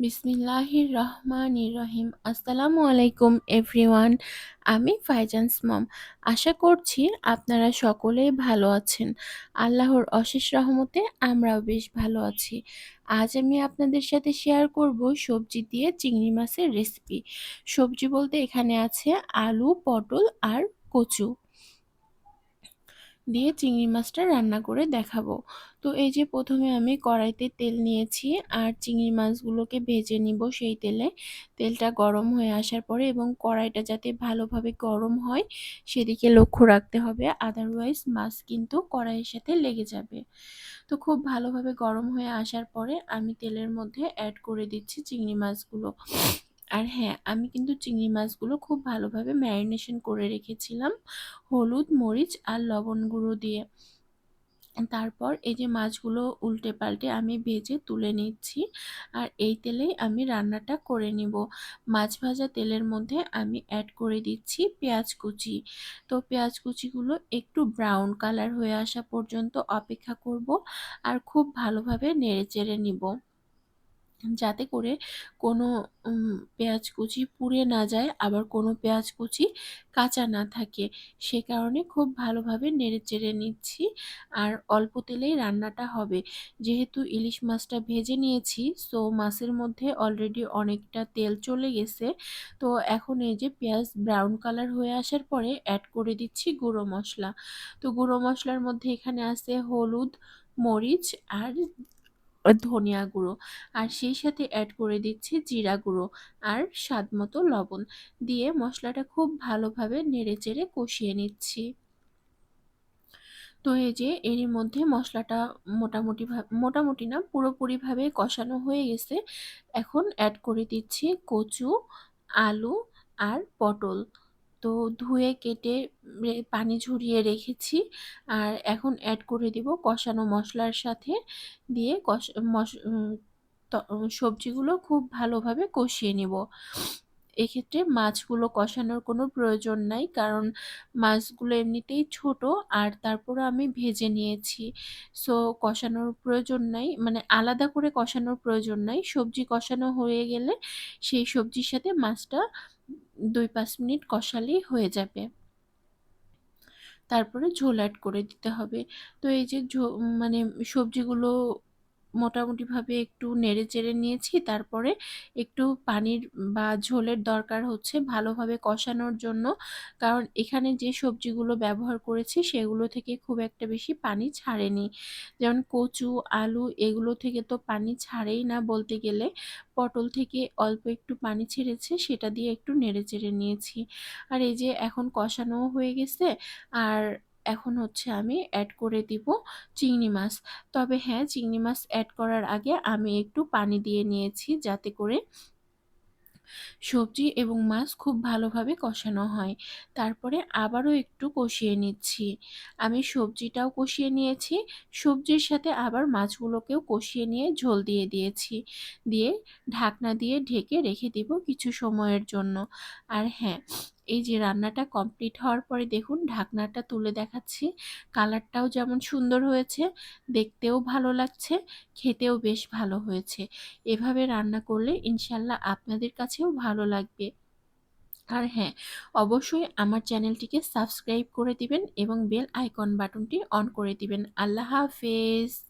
বিসমিল্লাহির রহমানির রহিম আসসালামু আলাইকুম, এভরিওয়ান। আমি ফাইজান্স মম। আশা করছি আপনারা সকলেই ভালো আছেন। আল্লাহর অশেষ রহমতে আমরাও বেশ ভালো আছি। আজ আমি আপনাদের সাথে শেয়ার করব সবজি দিয়ে চিংড়ি মাছের রেসিপি। সবজি বলতে এখানে আছে আলু, পটল আর কচু। দিয়ে চিংড়ি মাছটা রান্না করে দেখাবো। তো এই যে প্রথমে আমি কড়াইতে তেল নিয়েছি আর চিংড়ি মাছগুলোকে ভেজে নিব সেই তেলে। তেলটা গরম হয়ে আসার পরে এবং কড়াইটা যাতে ভালোভাবে গরম হয় সেদিকে লক্ষ্য রাখতে হবে আদারওয়াইজ মাছ কিন্তু কড়াইয়ের সাথে লেগে যাবে। তো খুব ভালোভাবে গরম হয়ে আসার পরে আমি তেলের মধ্যে অ্যাড করে দিচ্ছি চিংড়ি মাছগুলো। আর হ্যাঁ আমি কিন্তু চিংড়ি মাছগুলো খুব ভালোভাবে ম্যারিনেশন করে রেখেছিলাম। হলুদ, মরিচ আর লবণ গুঁড়ো দিয়ে। তারপর এই যে মাছগুলো উল্টে পাল্টে আমি ভেজে তুলে নিচ্ছি আর এই তেলেই আমি রান্নাটা করে নিব। মাছ ভাজা তেলের মধ্যে আমি অ্যাড করে দিচ্ছি পেঁয়াজ কুচি। তো পেঁয়াজ কুচিগুলো একটু ব্রাউন কালার হয়ে আসা পর্যন্ত অপেক্ষা করব আর খুব ভালোভাবে নেড়ে চেড়ে নিব। যাতে করে কোনো পেঁয়াজ কুচি পুড়ে না যায়, আবার কোনো পেঁয়াজ কুচি কাঁচা না থাকে। সে কারণে খুব ভালোভাবে নেড়ে চেড়ে নিচ্ছি আর অল্প তেলেই রান্নাটা হবে। যেহেতু ইলিশ মাছটা ভেজে নিয়েছি সো মাছের মধ্যে অলরেডি অনেকটা তেল চলে গেছে। তো এখন এই যে পেঁয়াজ ব্রাউন কালার হয়ে আসার পরে অ্যাড করে দিচ্ছি গুঁড়ো মশলা। তো গুঁড়ো মশলার মধ্যে এখানে আছে হলুদ, মরিচ আর ধনিয়া গুঁড়ো, আর সেই সাথে অ্যাড করে দিচ্ছি জিরা গুঁড়ো আর স্বাদ মতো লবণ। দিয়ে মশলাটা খুব ভালোভাবে নেড়ে চেড়ে কষিয়ে নিচ্ছি। তো এই যে এরই মধ্যে মশলাটা মোটামুটি মোটামুটি না, পুরোপুরিভাবে কষানো হয়ে গেছে। এখন অ্যাড করে দিচ্ছি কচু, আলু আর পটল। তো ধুয়ে কেটে পানি ঝরিয়ে রেখেছি। আর এখন অ্যাড করে দিব কষানো মশলার সাথে দিয়ে কষ সবজিগুলো খুব ভালোভাবে কষিয়ে নিব। এক্ষেত্রে মাছগুলো কষানোর কোনো প্রয়োজন নাই। কারণ মাছগুলো এমনিতেই ছোট আর তারপরে আমি ভেজে নিয়েছি। সো কষানোর প্রয়োজন নাই। মানে আলাদা করে কষানোর প্রয়োজন নাই। সবজি কষানো হয়ে গেলে সেই সবজির সাথে মাছটা দুই পাঁচ মিনিট কষালেই হয়ে যাবে। তারপরে ঝোল অ্যাড করে দিতে হবে। তো এই যে মানে সবজিগুলো মোটামুটিভাবে একটু নেড়ে চেড়ে নিয়েছি। তারপরে একটু পানির বা ঝোলের দরকার হচ্ছে ভালোভাবে কষানোর জন্য। কারণ এখানে যে সবজিগুলো ব্যবহার করেছি সেগুলো থেকে খুব একটা বেশি পানি ছাড়েনি। যেমন কচু, আলু এগুলো থেকে তো পানি ছাড়েই না বলতে গেলে। পটল থেকে অল্প একটু পানি ছেড়েছে, সেটা দিয়ে একটু নেড়ে চেড়ে নিয়েছি। আর এই যে এখন কষানোও হয়ে গেছে। আর এখন হচ্ছে আমি অ্যাড করে দিব চিংড়ি মাছ। তবে হ্যাঁ চিংড়ি মাছ অ্যাড করার আগে আমি একটু পানি দিয়ে নিয়েছি যাতে করে সবজি এবং মাছ খুব ভালোভাবে কষানো হয়। তারপরে আবারও একটু কষিয়ে নিচ্ছি। আমি সবজিটাও কষিয়ে নিয়েছি। সবজির সাথে আবার মাছগুলোকেও কষিয়ে নিয়ে ঝোল দিয়ে দিয়েছি। দিয়ে ঢাকনা দিয়ে ঢেকে রেখে দিব কিছু সময়ের জন্য। আর হ্যাঁ এই যে রান্নাটা কমপ্লিট হওয়ার পরে দেখুন, ঢাকনাটা তুলে দেখাচ্ছি। কালারটাও যেমন সুন্দর হয়েছে, দেখতেও ভালো লাগছে, খেতেও বেশ ভালো হয়েছে। এভাবে রান্না করলে ইনশাল্লাহ আপনাদের কাছেও ভালো লাগবে। আর হ্যাঁ অবশ্যই আমার চ্যানেলটিকে সাবস্ক্রাইব করে দিবেন এবং বেল আইকন বাটনটি অন করে দিবেন। আল্লাহ হাফেজ।